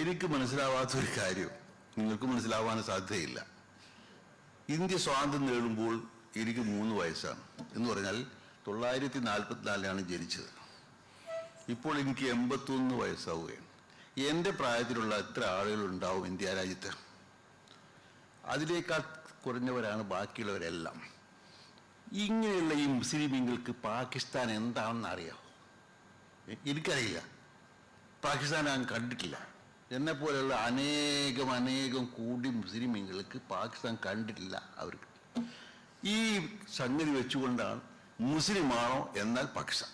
എനിക്ക് മനസ്സിലാവാത്തൊരു കാര്യം നിങ്ങൾക്ക് മനസ്സിലാവാൻ സാധ്യതയില്ല. ഇന്ത്യ സ്വാതന്ത്ര്യം നേടുമ്പോൾ എനിക്ക് മൂന്ന് വയസ്സാണ്. എന്ന് പറഞ്ഞാൽ തൊള്ളായിരത്തി നാൽപ്പത്തിനാലിലാണ് ജനിച്ചത്. ഇപ്പോൾ എനിക്ക് എൺപത്തൊന്ന് വയസ്സാവുകയാണ്. എന്റെ പ്രായത്തിലുള്ള എത്ര ആളുകളുണ്ടാവും ഇന്ത്യ രാജ്യത്ത്? അതിനേക്കാൾ കുറഞ്ഞവരാണ് ബാക്കിയുള്ളവരെല്ലാം. ഇങ്ങനെയുള്ള ഈ മുസ്ലിമീങ്ങൾക്ക് പാകിസ്ഥാൻ എന്താണെന്ന് അറിയാം എനിക്കറിയില്ല. പാകിസ്ഥാൻ ഞാൻ കണ്ടിട്ടില്ല. എന്നെ പോലെയുള്ള അനേകം അനേകം കൂടി മുസ്ലിമീങ്ങൾക്ക് പാകിസ്ഥാൻ കണ്ടിട്ടില്ല അവർക്ക്. ഈ സംഗതി വെച്ചുകൊണ്ടാണ് മുസ്ലിമാണോ എന്നാൽ പാകിസ്ഥാൻ.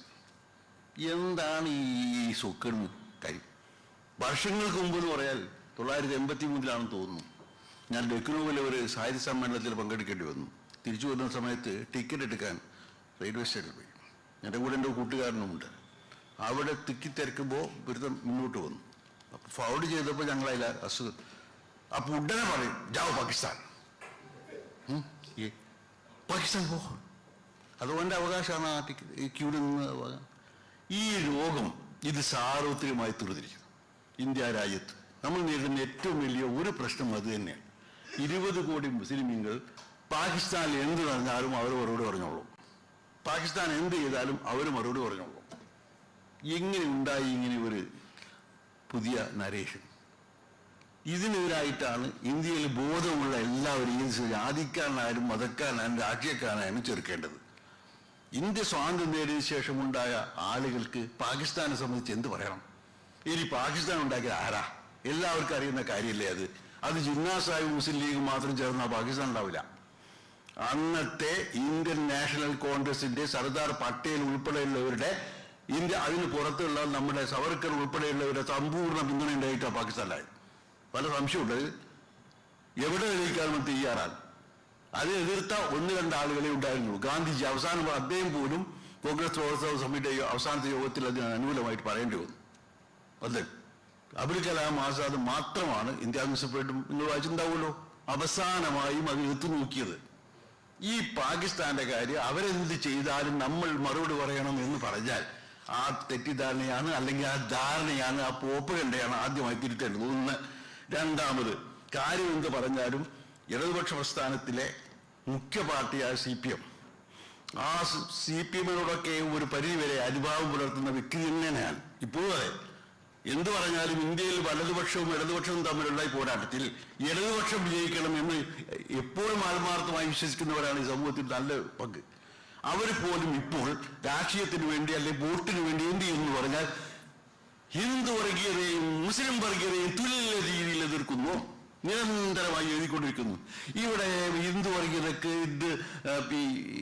എന്താണ് ഈ സുക്കെന്ന് കാര്യം? വർഷങ്ങൾക്ക് മുമ്പ് എന്ന് പറയാൽ തൊള്ളായിരത്തി എൺപത്തി മൂന്നിലാണെന്ന് തോന്നുന്നു. ഞാൻ ലക്നൌവിലെ ഒരു സാഹിത്യ സമ്മേളനത്തിൽ പങ്കെടുക്കേണ്ടി വന്നു. തിരിച്ചു വരുന്ന സമയത്ത് ടിക്കറ്റ് എടുക്കാൻ റെയിൽവേ സ്റ്റേഷനിൽ പോയി. എന്റെ കൂടെ എന്റെ കൂട്ടുകാരനുമുണ്ട്. അവിടെ തിക്കി തിരക്കുമ്പോൾ ബിരുദം മുന്നോട്ട് വന്നു. അപ്പോൾ ചെയ്തപ്പോൾ ഞങ്ങൾ അതിൽ അസുഖം അപ്പോൾ ഉടനെ പറയും ജാവോ പാകിസ്ഥാൻ. പാകിസ്ഥാൻ പോ അത് ഓന്റെ അവകാശമാണ് ആ ഈ നിന്ന് ഈ രോഗം ഇത് സാർവത്രികമായി തീർന്നിരിക്കുന്നു ഇന്ത്യ രാജ്യത്ത്. നമ്മൾ നേരിടുന്ന ഏറ്റവും വലിയ ഒരു പ്രശ്നം അത് തന്നെയാണ്. ഇരുപത് കോടി മുസ്ലിമീങ്ങൾ പാകിസ്ഥാനിൽ എന്ത് പറഞ്ഞാലും അവർ മറുപടി പറഞ്ഞോളൂ. പാകിസ്ഥാൻ എന്ത് ചെയ്താലും അവർ മറുപടി പറഞ്ഞോളൂ. എങ്ങനെ ഉണ്ടായി ഇങ്ങനെ ഒരു പുതിയ നരേഷൻ ഇതിനെതിരായിട്ടാണ് ഇന്ത്യയിൽ ബോധമുള്ള എല്ലാവരും ഈ ജാതിക്കാരനായാലും മതക്കാരനായാലും രാഷ്ട്രീയക്കാരനായാലും ചെറുക്കേണ്ടത്. ഇന്ത്യ സ്വാതന്ത്ര്യം നേടിയ ശേഷമുണ്ടായ ആളുകൾക്ക് പാകിസ്ഥാനെ സംബന്ധിച്ച് എന്ത് പറയണം? ഇനി പാകിസ്ഥാൻ ഉണ്ടാക്കിയ ആരാ? എല്ലാവർക്കും അറിയുന്ന കാര്യമല്ലേ അത്? അത് ജിന്നാ സാഹിബ് മുസ്ലിം ലീഗ് മാത്രം ചേർന്ന പാകിസ്ഥാൻ ഉണ്ടാവില്ല. അന്നത്തെ ഇന്ത്യൻ നാഷണൽ കോൺഗ്രസിന്റെ സർദാർ പട്ടേൽ ഉൾപ്പെടെയുള്ളവരുടെ ഇന്ത്യ അതിന് പുറത്തുള്ള നമ്മുടെ സവർക്കർ ഉൾപ്പെടെയുള്ളവരുടെ സമ്പൂർണ പിന്തുണ ഉണ്ടായിട്ടാണ് പാകിസ്ഥാനിലായത് പല സംശയമുണ്ട്. എവിടെ എഴുതിക്കാനും തയ്യാറാണ്. അത് എതിർത്ത ഒന്ന് രണ്ട് ആളുകളെ ഉണ്ടായിരുന്നുള്ളൂ ഗാന്ധിജി അവസാനം അദ്ദേഹം പോലും കോൺഗ്രസ് പ്രവർത്തക സമിതിയുടെ അവസാനത്തെ യോഗത്തിൽ അതിന് അനുകൂലമായിട്ട് പറയേണ്ടി വന്നു. അത്. അബുൽ കലാം ആസാദ് മാത്രമാണ് ഇന്ത്യ ന്യൂസ്പേപ്പറും നിങ്ങൾ വായിച്ചിട്ടുണ്ടാവുമല്ലോ. അവസാനമായും അത് എത്തു നോക്കിയത്. ഈ പാകിസ്ഥാന്റെ കാര്യം അവരെന്ത് ചെയ്താലും നമ്മൾ മറുപടി പറയണം എന്ന് പറഞ്ഞാൽ ആ തെറ്റിദ്ധാരണയാണ് അല്ലെങ്കിൽ ആ ധാരണയാണ് ആ പോപ്പുകളുടെയാണ് ആദ്യമായി തിരുത്തേണ്ടത്. ഒന്ന്. രണ്ടാമത് കാര്യം എന്ത് പറഞ്ഞാലും ഇടതുപക്ഷ പ്രസ്ഥാനത്തിലെ മുഖ്യ പാർട്ടിയായ സി പി എം. ആ സി പി എമ്മിനോടൊക്കെ ഒരു പരിധിവരെ അനുഭാവം പുലർത്തുന്ന വ്യക്തി തന്നെയാണ്. ഇപ്പോഴും അതെ. എന്ത് പറഞ്ഞാലും ഇന്ത്യയിൽ വലതുപക്ഷവും ഇടതുപക്ഷവും തമ്മിലുള്ള ഈ പോരാട്ടത്തിൽ ഇടതുപക്ഷം വിജയിക്കണം എന്ന് എപ്പോഴും ആത്മാർത്ഥമായി വിശ്വസിക്കുന്നവരാണ് ഈ സമൂഹത്തിൽ നല്ല പങ്ക്. അവർ പോലും ഇപ്പോൾ രാഷ്ട്രീയത്തിന് വേണ്ടി അല്ലെങ്കിൽ വോട്ടിന് വേണ്ടി എന്ത് ചെയ്യുന്നു പറഞ്ഞാൽ ഹിന്ദു വർഗീയതയും മുസ്ലിം വർഗീയതയും തുല്യ രീതിയിൽ എതിർക്കുന്നു. നിരന്തരമായി എഴുതിക്കൊണ്ടിരിക്കുന്നു. ഇവിടെ ഹിന്ദു വർഗീയതക്ക് ഇത്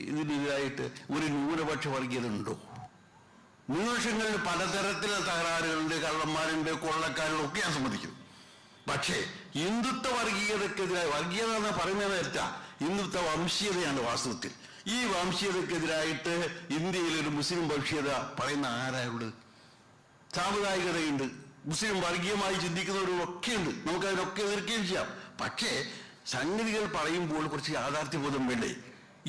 ഇതിനെതിരായിട്ട് ഒരു ന്യൂനപക്ഷ വർഗീയത ഉണ്ടോ ന്യൂനപക്ഷങ്ങളിൽ പലതരത്തിലുള്ള തകരാറുകളുണ്ട്. കള്ളന്മാരുണ്ട് കൊള്ളക്കാരുണ്ട് ഒക്കെ ഞാൻ സമ്മതിക്കും. പക്ഷേ ഹിന്ദുത്വ വർഗീയതക്കെതിരായി വർഗീയത എന്ന് പറയുന്നത് തെറ്റാ. ഹിന്ദുത്വ വംശീയതയാണ് വാസ്തവത്തിൽ. ഈ വംശീയതക്കെതിരായിട്ട് ഇന്ത്യയിൽ ഒരു മുസ്ലിം വംശീയത പറയുന്ന ആരായുള്ളത് സാമുദായികതയുണ്ട്. മുസ്ലിം വർഗീയമായി ചിന്തിക്കുന്നവരും ഒക്കെ ഉണ്ട് നമുക്ക് അതിനൊക്കെ എതിർക്കുകയും ചെയ്യാം. പക്ഷേ സംഗതികൾ പറയുമ്പോൾ കുറച്ച് യാഥാർത്ഥ്യബോധം വേണ്ടേ?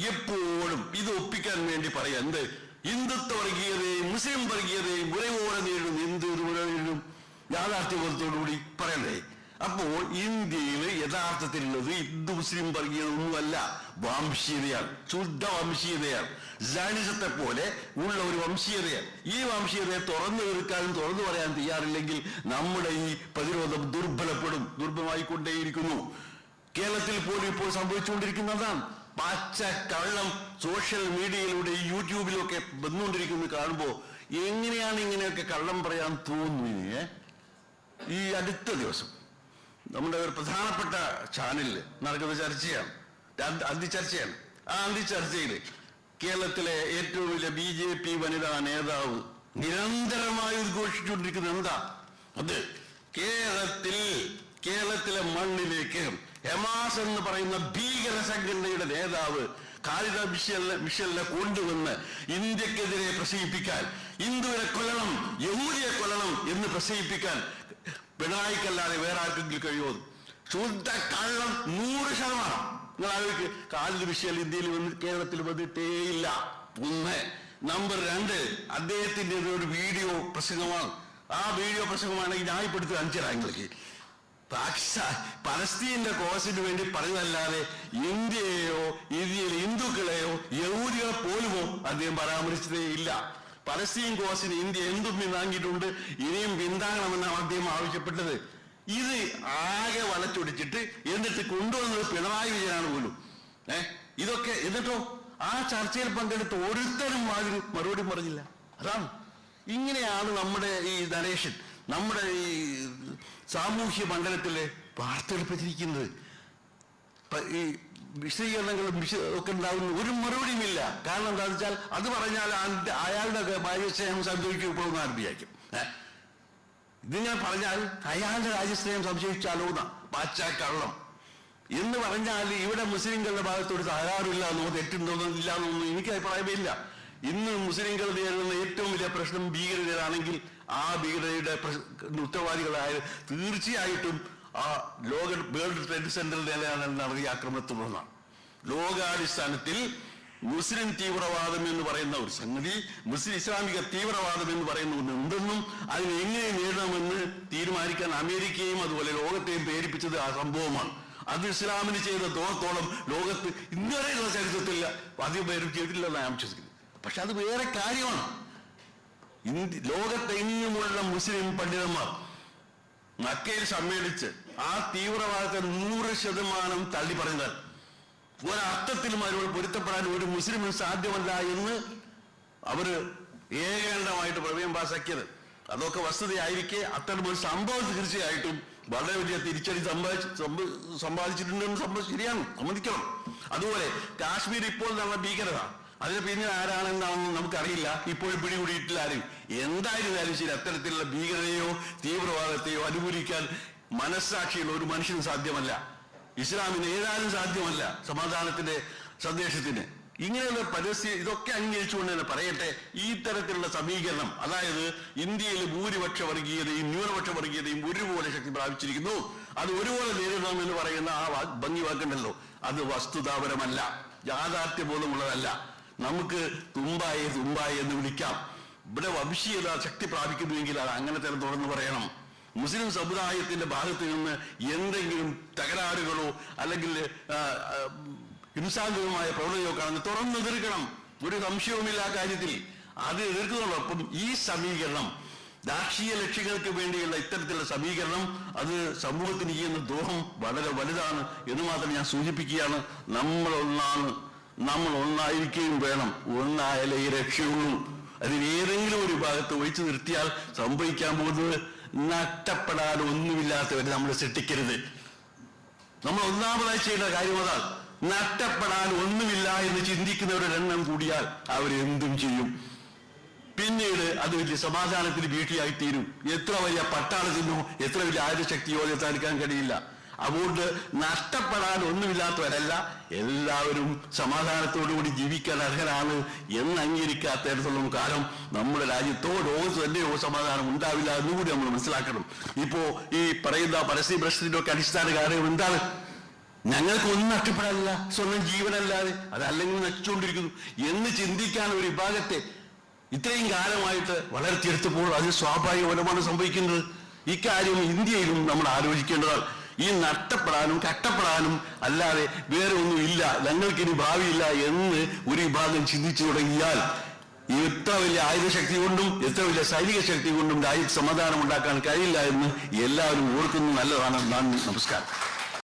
എപ്പോഴും ഇത് ഒപ്പിക്കാൻ വേണ്ടി പറയാം. എന്ത്? ഹിന്ദുത്വ വർഗീയതയും മുസ്ലിം വർഗീയതയും ഒരേപോലെ നേരിടും. എന്ത് ഇതുപോലെ നേരിടും? യാഥാർത്ഥ്യബോധത്തോടുകൂടി പറയണ്ടേ? അപ്പോൾ ഇന്ത്യയിൽ യഥാർത്ഥത്തിലുള്ളത് ഹിന്ദു മുസ്ലിം വർഗീയത ഒന്നുമല്ല വംശീയതയാണ്. ശുദ്ധ വംശീയതയാണ്. ജാനിസത്തെ പോലെ ഉള്ള ഒരു വംശീയതയാണ്. ഈ വംശീയതയെ തുറന്നു തീർക്കാനും തുറന്നു പറയാൻ തയ്യാറില്ലെങ്കിൽ നമ്മുടെ ഈ പ്രതിരോധം ദുർബലപ്പെടും ദുർബലമായിക്കൊണ്ടേയിരിക്കുന്നു. കേരളത്തിൽ പോലും ഇപ്പോൾ സംഭവിച്ചുകൊണ്ടിരിക്കുന്നതാണ്. പച്ച കള്ളം സോഷ്യൽ മീഡിയയിലൂടെ യൂട്യൂബിലൊക്കെ വന്നുകൊണ്ടിരിക്കുന്നത് കാണുമ്പോൾ എങ്ങനെയാണ് ഇങ്ങനെയൊക്കെ കള്ളം പറയാൻ തോന്നുന്നത് ഈ അടുത്ത ദിവസം. നമ്മുടെ ഒരു പ്രധാനപ്പെട്ട ചാനലിൽ നടക്കുന്ന ചർച്ചയാണ്. അന്തി- ചർച്ചയാണ് ആ അന്തിച്ചർച്ചയിൽ കേരളത്തിലെ ഏറ്റവും വലിയ ബി ജെ പി വനിതാ നേതാവ് നിരന്തരമായി ഉദ്ഘോഷിച്ചുകൊണ്ടിരിക്കുന്നത് എന്താ? അത് കേരളത്തിൽ കേരളത്തിലെ മണ്ണിലേക്ക് ഹെമാസ് എന്ന് പറയുന്ന ഭീകര സംഘടനയുടെ നേതാവ് കാലിത മിഷലിനെ മിഷലിനെ കൊണ്ടുവന്ന് ഇന്ത്യക്കെതിരെ പ്രസംഗിപ്പിക്കാൻ ഹിന്ദുവിനെ കൊല്ലണം യഹൂദിയെ കൊല്ലണം എന്ന് പ്രസംഗിപ്പിക്കാൻ പിണറായിക്കല്ലാതെ വേറെ ആർക്കെങ്കിലും കഴിയുമോ ശുദ്ധ കള്ളം നൂറ് ശതമാനം. നിങ്ങൾ ആലോചിക്ക് കാലിൽ വിഷയം ഇന്ത്യയിൽ വന്ന് കേരളത്തിൽ വന്നിട്ടേയില്ല ഒന്ന്. നമ്പർ രണ്ട് അദ്ദേഹത്തിന്റെ ഒരു വീഡിയോ പ്രസംഗമാണ്. ആ വീഡിയോ പ്രസംഗമാണെങ്കിൽ ന്യായപ്പെടുത്തി കാണിച്ചു നിങ്ങൾക്ക് പാകിസ്ഥാൻ പലസ്തീന്റെ കോസിന് വേണ്ടി പറഞ്ഞതല്ലാതെ ഇന്ത്യയെയോ ഇന്ത്യയിലെ ഹിന്ദുക്കളെയോ യഹൂദികളെ പോലുമോ അദ്ദേഹം പരാമർശിച്ചതേ ഇല്ല. പലസ്തീൻ കോസിന് ഇന്ത്യ എന്തും പിന്താങ്ങിയിട്ടുണ്ട് ഇനിയും പിന്താങ്ങണമെന്നാണ് അദ്ദേഹം ആവശ്യപ്പെട്ടത്. ഇത് ആകെ വളച്ചൊടിച്ചിട്ട് എന്നിട്ട് കൊണ്ടുവന്നത് പിണറായി വിജയനാണ് പോലും. ഏ? ഇതൊക്കെ എന്നിട്ടോ? ആ ചർച്ചയിൽ പങ്കെടുത്ത് ഒരുത്തരും ആരും മറുപടി പറഞ്ഞില്ല. അതാണ്. ഇങ്ങനെയാണ് നമ്മുടെ ഈ നരേഷൻ നമ്മുടെ ഈ സാമൂഹ്യ മണ്ഡലത്തിലെ വാർത്തെടുപ്പിച്ചിരിക്കുന്നത്. ഈ വിശദീകരണങ്ങളും ഒക്കെ ഉണ്ടാകുന്ന ഒരു മറുപടിയുമില്ല. കാരണം എന്താണെന്ന് വെച്ചാൽ അത് പറഞ്ഞാൽ അയാളുടെ ഭാര്യസ്നേഹം സംഭവിക്കപ്പെടുന്ന ആരംഭിയാക്കും ഇത് ഞാൻ പറഞ്ഞാൽ അയാളുടെ രാജ്യസ്നേഹം സംശയിച്ചാലോ പാശ്ചാക്കള്ളം എന്ന് പറഞ്ഞാൽ ഇവിടെ മുസ്ലിങ്ങളുടെ ഭാഗത്തോട് തകരാറില്ല എന്നോ തെറ്റുണ്ടോ ഇല്ല എന്നൊന്നും എനിക്ക് അഭിപ്രായമില്ല ഇന്ന് മുസ്ലിങ്ങൾ നേരിടുന്ന ഏറ്റവും വലിയ പ്രശ്നം ഭീകരതയാണെങ്കിൽ ആ ഭീകരതയുടെ ഉത്തരവാദികളായ തീർച്ചയായിട്ടും ആ ലോക വേൾഡ് ട്രേഡ് സെന്ററിൽ നടത്തിയ ആക്രമണത്തെ തുടർന്നാണ് ലോകാടിസ്ഥാനത്തിൽ മുസ്ലിം തീവ്രവാദം എന്ന് പറയുന്ന ഒരു സംഗതി മുസ്ലിം ഇസ്ലാമിക തീവ്രവാദം എന്ന് പറയുന്ന ഒന്ന് ഉണ്ടെന്നും അതിനെ എങ്ങനെ നേരിടണമെന്ന് തീരുമാനിക്കാൻ അമേരിക്കയും അതുപോലെ ലോകത്തെയും പ്രേരിപ്പിച്ചത് ആ സംഭവമാണ്. അത് ഇസ്ലാമിന് ചെയ്ത ദോഷത്തോളം ലോകത്ത് ഇന്നുവരെയുള്ള ചരിത്രത്തിൽ അധികം പേരും ചെയ്തിട്ടില്ലെന്ന് ഞാൻ വിശ്വസിക്കുന്നത്. പക്ഷെ അത് വേറെ കാര്യമാണ്. ഇന്ത്യ ലോകത്തെങ്ങുമുള്ള മുസ്ലിം പണ്ഡിതന്മാർ മക്കയിൽ സമ്മേളിച്ച് ആ തീവ്രവാദത്തെ നൂറ് ശതമാനം തള്ളി പറഞ്ഞാൽ ഒരർത്ഥത്തിലും അവരോട് പൊരുത്തപ്പെടാൻ ഒരു മുസ്ലിമിന് സാധ്യമല്ല എന്ന് അവർ ഏകണ്ഠമായിട്ട് പ്രമേയം പാസാക്കിയത്. അതൊക്കെ വസ്തുതയായിരിക്കെ അത്തരമൊരു സംഭവം തീർച്ചയായിട്ടും വളരെ വലിയ തിരിച്ചടി സമ്പാദിച്ച് സമ്പാദിച്ചിട്ടുണ്ടെന്ന് ശരിയാണ് സമ്മതിക്കണം. അതുപോലെ കാശ്മീർ ഇപ്പോൾ നടന്ന ഭീകരത അതിന് പിന്നെ ആരാണെന്നാണെന്ന് നമുക്കറിയില്ല. ഇപ്പോഴും പിടികൂടിയിട്ടില്ല ആരും. എന്തായിരുന്നാലും ശരി അത്തരത്തിലുള്ള ഭീകരതയോ തീവ്രവാദത്തെയോ അനുകൂലിക്കാൻ മനസ്സാക്ഷിയുള്ള ഒരു മനുഷ്യന് സാധ്യമല്ല. ഇസ്ലാമിന് ഏതായാലും സാധ്യമല്ല സമാധാനത്തിന്റെ സന്ദേശത്തിന്. ഇങ്ങനെയുള്ള പരസ്യം ഇതൊക്കെ അംഗീകരിച്ചുകൊണ്ട് തന്നെ പറയട്ടെ ഈ തരത്തിലുള്ള സമീകരണം അതായത് ഇന്ത്യയിൽ ഭൂരിപക്ഷ വർഗീയതയും ന്യൂനപക്ഷ വർഗീയതയും ഒരുപോലെ ശക്തി പ്രാപിച്ചിരിക്കുന്നു. അത് ഒരുപോലെ നേരിടണം എന്ന് പറയുന്ന ആ ഭംഗി വാക്കുണ്ടല്ലോ. അത് വസ്തുതാപരമല്ല. യാഥാർത്ഥ്യബോധമുള്ളതല്ല. നമുക്ക് തുമ്പായെ തുമ്പായി എന്ന് വിളിക്കാം. ഇവിടെ വംശീയത ശക്തി പ്രാപിക്കുന്നുവെങ്കിൽ അത് അങ്ങനെ തന്നെ തുറന്നു പറയണം. മുസ്ലിം സമുദായത്തിന്റെ ഭാഗത്ത് നിന്ന് എന്തെങ്കിലും തകരാറുകളോ അല്ലെങ്കിൽ ഹിംസാന്തകമായ പ്രവണതയോ കാണുന്ന തുറന്നു എതിർക്കണം. ഒരു സംശയവുമില്ല ആ കാര്യത്തിൽ അത് എതിർക്കുന്നതോടൊപ്പം ഈ സമീകരണം രാഷ്ട്രീയ ലക്ഷ്യങ്ങൾക്ക് വേണ്ടിയുള്ള ഇത്തരത്തിലുള്ള സമീകരണം അത് സമൂഹത്തിന് ചെയ്യുന്ന ദോഹം വളരെ വലുതാണ് എന്ന് മാത്രം ഞാൻ സൂചിപ്പിക്കുകയാണ്. നമ്മൾ ഒന്നാണ് നമ്മൾ ഒന്നായിരിക്കുകയും വേണം. ഒന്നായാലേ ഈ രക്ഷയുള്ളൂ. അതിന് ഏതെങ്കിലും ഒരു ഭാഗത്ത് ഒഴിച്ചു നിർത്തിയാൽ സംഭവിക്കാൻ പോകുന്നത് നഷ്ടപ്പെടാൻ ഒന്നുമില്ലാത്തവരെ നമ്മൾ സൃഷ്ടിക്കരുത്. നമ്മൾ ഒന്നാമതായി ചെയ്യുന്ന കാര്യം അതാണ്. നഷ്ടപ്പെടാൻ ഒന്നുമില്ല എന്ന് ചിന്തിക്കുന്നവരുടെ എണ്ണം കൂടിയാൽ അവരെന്തും ചെയ്യും. പിന്നീട് അത് വലിയ സമാധാനത്തിന് ഭീഷണിയായിത്തീരും എത്ര വലിയ പട്ടാളത്തിനോ എത്ര വലിയ ആയുധശക്തിയോ എത്താൻ കഴിയില്ല. അതുകൊണ്ട് നഷ്ടപ്പെടാൻ ഒന്നുമില്ലാത്തവരല്ല എല്ലാവരും സമാധാനത്തോടുകൂടി ജീവിക്കാൻ അർഹരാണ് എന്ന് അംഗീകരിക്കാത്തിടത്തോളം കാലം നമ്മുടെ രാജ്യത്തോ ലോകത്ത് തന്നെയോ സമാധാനം ഉണ്ടാവില്ല എന്നുകൂടി നമ്മൾ മനസ്സിലാക്കണം. ഇപ്പോ ഈ പറയുന്ന പരസ്യ പ്രശ്നത്തിന്റെ ഒക്കെ അടിസ്ഥാന കാര്യം എന്താണ്? ഞങ്ങൾക്ക് ഒന്നും നഷ്ടപ്പെടാനില്ല സ്വന്തം ജീവനല്ലാതെ അതല്ലെങ്കിൽ നശിച്ചുകൊണ്ടിരിക്കുന്നു എന്ന് ചിന്തിക്കാൻ ഒരു വിഭാഗത്തെ ഇത്രയും കാലമായിട്ട് വളർത്തിയെടുത്തപ്പോൾ അത് സ്വാഭാവികപരമാണ് സംഭവിക്കുന്നത് ഇക്കാര്യം ഇന്ത്യയിലും നമ്മൾ ആലോചിക്കേണ്ടതാണ്. ഈ നഷ്ടപ്പെടാനും കഷ്ടപ്പെടാനും അല്ലാതെ വേറെ ഒന്നും ഇല്ല ഞങ്ങൾക്കിനി ഭാവിയില്ല എന്ന് ഒരു വിഭാഗം ചിന്തിച്ചു തുടങ്ങിയാൽ എത്ര വലിയ ആയുധശക്തി കൊണ്ടും എത്ര വലിയ സൈനിക ശക്തി കൊണ്ടും രാജ്യത്ത് സമാധാനം ഉണ്ടാക്കാൻ കഴിയില്ല എന്ന് എല്ലാവരും ഓർക്കുന്നത് നല്ലതാണ്. നന്ദി. നമസ്കാരം.